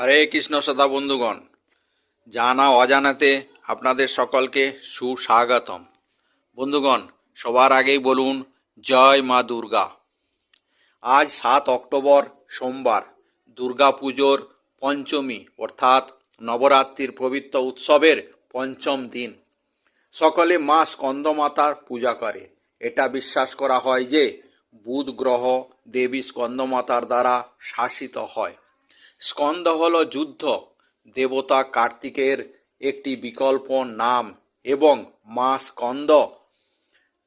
হরে কৃষ্ণ সদা বন্ধুগণ, জানা অজানাতে আপনাদের সকলকে সুস্বাগতম। বন্ধুগণ, সবার আগেই বলুন, জয় মা দুর্গা। আজ সাত অক্টোবর সোমবার, দুর্গা পুজোর পঞ্চমী, অর্থাৎ নবরাত্রির পবিত্র উৎসবের পঞ্চম দিন। সকলে মা স্কন্দমাতার পূজা করে। এটা বিশ্বাস করা হয় যে, বুধ গ্রহ দেবী স্কন্দমাতার দ্বারা শাসিত হয়। স্কন্দ হল যুদ্ধ, দেবতা কার্তিকের একটি বিকল্প নাম এবং মা স্কন্দ।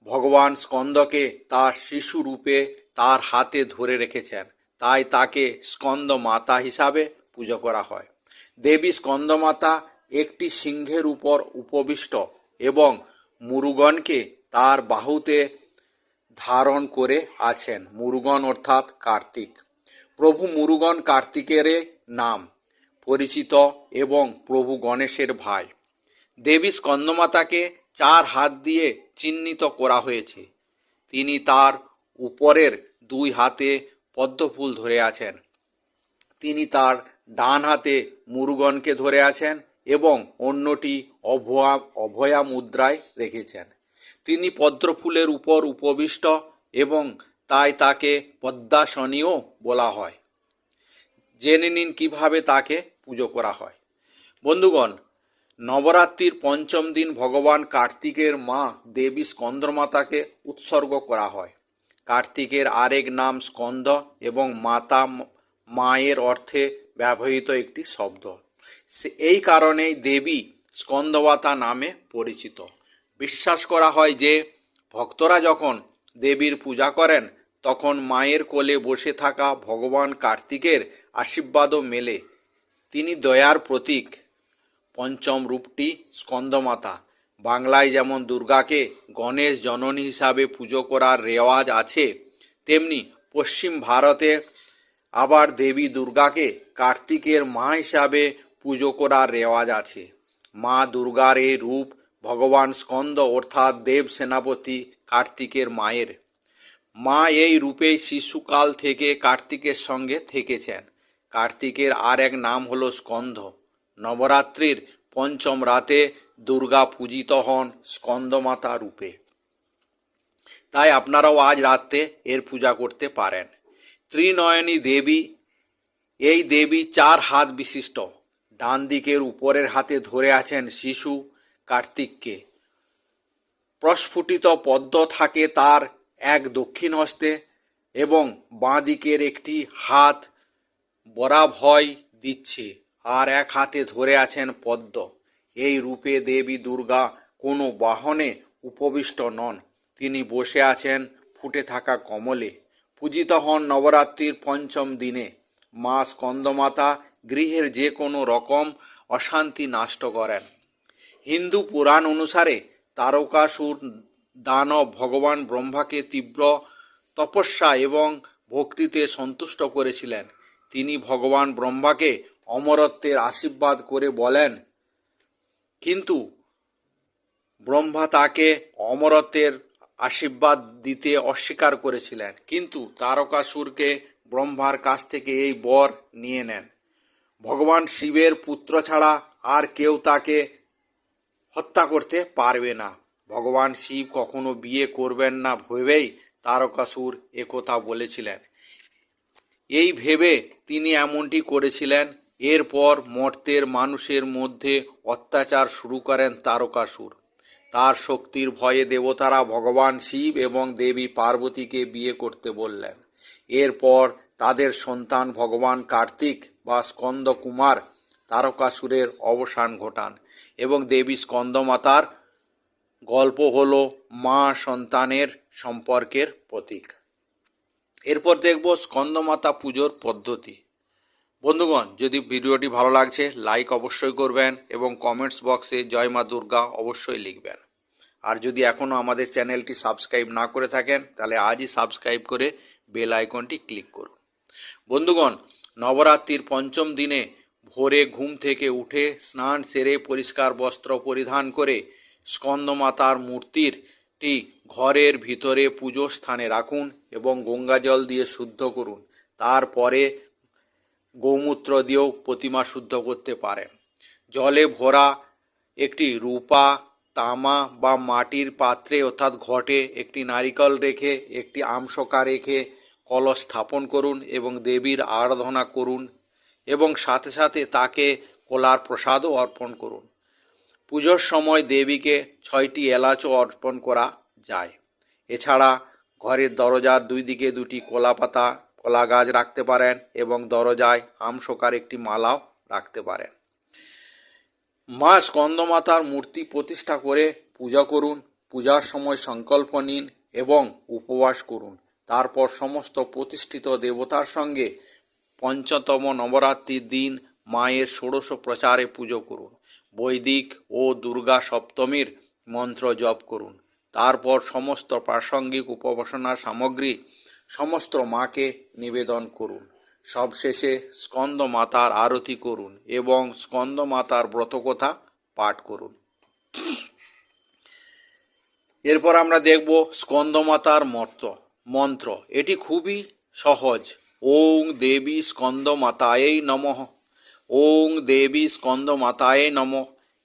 ভগবান স্কন্দকে তার শিশু রূপে তার হাতে ধরে রেখেছেন। তাই তাকে স্কন্দ মাতা হিসাবে পুজো করা হয়। দেবী স্কন্দমাতা একটি সিংহের উপর উপবিষ্ট এবং মুরুগণকে তার বাহুতে ধারণ করে আছেন। মুরুগণ অর্থাৎ কার্তিক। প্রভু মুরুগন কার্তিকের নাম, পরিচিত এবং প্রভু গণেশের ভাই। দেবী স্কন্দমাতাকে চার হাত দিয়ে চিহ্নিত করা হয়েছে। তিনি তার উপরের দুই হাতে পদ্মফুল ধরে আছেন। তিনি তার ডান হাতে মুরুগনকে ধরে আছেন এবং অন্যটি অভয়া অভয়া মুদ্রায় রেখেছেন। তিনি পদ্মফুলের উপর উপবিষ্ট এবং তাই তাকে পদ্মাসনীও বলা হয়। জেনে নিন কীভাবে তাকে পুজো করা হয়। বন্ধুগণ, নবরাত্রির পঞ্চম দিন ভগবান কার্তিকের মা দেবী স্কন্দমাতাকে উৎসর্গ করা হয়। কার্তিকের আরেক নাম স্কন্দ এবং মাতা মায়ের অর্থে ব্যবহৃত একটি শব্দ। সে- এই কারণেই দেবী স্কন্দমাতা নামে পরিচিত। বিশ্বাস করা হয় যে, ভক্তরা যখন দেবীর পূজা করেন তখন মায়ের কোলে বসে থাকা ভগবান কার্তিকের আশীর্বাদও মেলে। তিনি দয়ার প্রতীক। পঞ্চম রূপটি স্কন্দমাতা। বাংলায় যেমন দুর্গাকে গণেশ জননী হিসাবে পুজো করার রেওয়াজ আছে, তেমনি পশ্চিম ভারতে আবার দেবী দুর্গাকে কার্তিকের মা হিসাবে পুজো করার রেওয়াজ আছে। মা দুর্গার এই রূপ ভগবান স্কন্দ অর্থাৎ দেব সেনাপতি কার্তিকের মায়ের। মা এই রূপেই শিশুকাল থেকে কার্তিকের সঙ্গে থেকেছেন। কার্তিকের আর এক নাম হলো স্কন্ধ। নবরাত্রির পঞ্চম রাতে দুর্গা পূজিত হন স্কন্দমাতা রূপে। তাই আপনারাও আজ রাতে এর পূজা করতে পারেন। ত্রিনয়নী দেবী, এই দেবী চার হাত বিশিষ্ট। ডান দিকের উপরের হাতে ধরে আছেন শিশু কার্তিককে। প্রস্ফুটিত পদ্ম থাকে তার এক দক্ষিণ হস্তে এবং বাঁ দিকের একটি হাত বরাভয় দিচ্ছে, আর এক হাতে ধরে আছেন পদ্ম। এই রূপে দেবী দুর্গা কোনো বাহনে উপবিষ্ট নন। তিনি বসে আছেন ফুটে থাকা কমলে। পূজিত হন নবরাত্রির পঞ্চম দিনে। মা স্কন্দমাতা গৃহের যে কোনো রকম অশান্তি নষ্ট করেন। হিন্দু পুরাণ অনুসারে তারকাসুর দানব ভগবান ব্রহ্মাকে তীব্র তপস্যা এবং ভক্তিতে সন্তুষ্ট করেছিলেন। তিনি ভগবান ব্রহ্মাকে অমরত্বের আশীর্বাদ করে বলেন, কিন্তু ব্রহ্মা তাকে অমরত্বের আশীর্বাদ দিতে অস্বীকার করেছিলেন। কিন্তু তারকাসুরকে ব্রহ্মার কাছ থেকে এই বর নিয়ে নেন। ভগবান শিবের পুত্র ছাড়া আর কেউ তাকে হত্যা করতে পারবে না। ভগবান শিব কখনো বিয়ে করবেন না ভেবেই তারকাসুর একথা বলেছিলেন। এই ভেবে তিনি এমনটি করেছিলেন, এরপর মর্তের মানুষের মধ্যে অত্যাচার শুরু করেন তারকাসুর। তার শক্তির ভয়ে দেবতারা ভগবান শিব এবং দেবী পার্বতীকে বিয়ে করতে বললেন। এরপর তাদের সন্তান ভগবান কার্তিক বা স্কন্দ কুমার তারকাসুরের অবসান ঘটান এবং দেবী স্কন্দমাতার গল্প হল মা সন্তানের সম্পর্কের প্রতীক। এরপর দেখব স্কন্দমাতা পুজোর পদ্ধতি। বন্ধুগণ, যদি ভিডিওটি ভালো লাগছে, লাইক অবশ্যই করবেন এবং কমেন্টস বক্সে জয় মা দুর্গা অবশ্যই লিখবেন। আর যদি এখনও আমাদের চ্যানেলটি সাবস্ক্রাইব না করে থাকেন, তাহলে আজই সাবস্ক্রাইব করে বেল আইকনটি ক্লিক করুন। বন্ধুগণ, নবরাত্রির পঞ্চম দিনে ভোরে ঘুম থেকে উঠে স্নান সেরে পরিষ্কার বস্ত্র পরিধান করে স্কন্দমাতার মূর্তিরটি ঘরের ভিতরে পুজো স্থানে রাখুন এবং গঙ্গা জল দিয়ে শুদ্ধ করুন। তারপরে গৌমূত্র দিয়েও প্রতিমা শুদ্ধ করতে পারেন। জলে ভরা একটি রূপা, তামা বা মাটির পাত্রে অর্থাৎ ঘটে একটি নারিকল রেখে, একটি আমশকা রেখে কলস স্থাপন করুন এবং দেবীর আরাধনা করুন এবং সাথে সাথে তাকে কলার প্রসাদও অর্পণ করুন। পুজোর সময় দেবীকে ছয়টি এলাচও অর্পণ করা যায়। এছাড়া ঘরের দরজার দুই দিকে দুটি কলা পাতা, কলা গাছ রাখতে পারেন এবং দরজায় আমশোকার একটি মালাও রাখতে পারেন। মা স্কন্দমাতার মূর্তি প্রতিষ্ঠা করে পূজা করুন, পূজার সময় সংকল্প নিন এবং উপবাস করুন। তারপর সমস্ত প্রতিষ্ঠিত দেবতার সঙ্গে পঞ্চতম নবরাত্রির দিন মায়ের ষোড়শ প্রচারে পুজো করুন। বৈদিক ও দুর্গা সপ্তমীর মন্ত্র জপ করুন। তারপর সমস্ত প্রাসঙ্গিক উপাসনার সামগ্রী সমস্ত মাকে নিবেদন করুন। সবশেষে স্কন্দ মাতার আরতি করুন এবং স্কন্দ মাতার ব্রতকথা পাঠ করুন। এরপর আমরা দেখব স্কন্দমাতার মন্ত্র মন্ত্র। এটি খুবই সহজ। ওং দেবী স্কন্দ মাতায়েই নমঃ। ওং দেবী স্কন্দ মাতায়ে নম।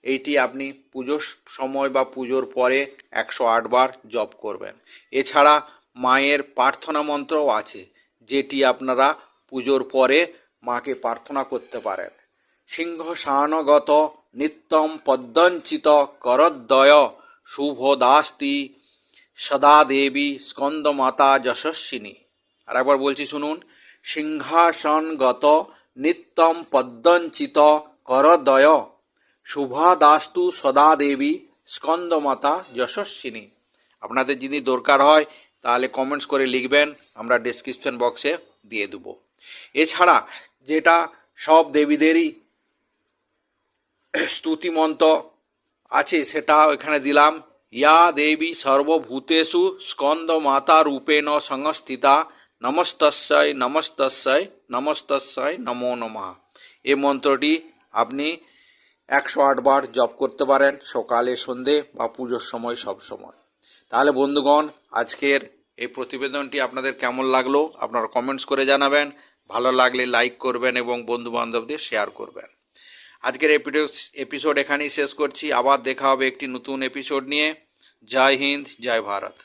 এইটি আপনি পুজোর সময় বা পুজোর পরে একশো আটবার জপ করবেন। এছাড়া মায়ের প্রার্থনা মন্ত্রও আছে, যেটি আপনারা পুজোর পরে মাকে প্রার্থনা করতে পারেন। সিংহ শানগত নিত্যম পদ্মঞ্চিত করদ্বয় শুভদাস্তি সদা দেবী স্কন্দমাতা যশস্বিনী। আর একবার বলছি শুনুন, সিংহাসনগত নিত্যম পদ্মঞ্চিত করদয়। শুভাদাস্তু সদা দেবী স্কন্দমাতা যশস্বিনী। আপনাদের যদি দরকার হয়, তাহলে কমেন্টস করে লিখবেন, আমরা ডেসক্রিপশন বক্সে দিয়ে দেবো। এছাড়া যেটা সব দেবীদেরই স্তুতি মন্ত্র আছে, সেটা এখানে দিলাম। ইয়া দেবী সর্বভূতেষু স্কন্দ রূপেণ সংস্থিতা নমস্তস্যই নমস্তস্যই নমস্তস্যই, নমো নমঃ। এই মন্ত্রটি আপনি একশো আটবার জপ করতে পারেন, সকালে, সন্ধে বা পুজোর সময়, সব সময়। তাহলে বন্ধুগণ, আজকের এই প্রতিবেদনটি আপনাদের কেমন লাগল, আপনারা কমেন্টস করে জানাবেন, ভালো লাগলে লাইক করবেন এবং বন্ধু বান্ধবদের শেয়ার করবেন। আজকের এপিসোড এখানেই শেষ করছি, আবার দেখা হবে একটি নতুন এপিসোড নিয়ে। জয় হিন্দ, জয় ভারত।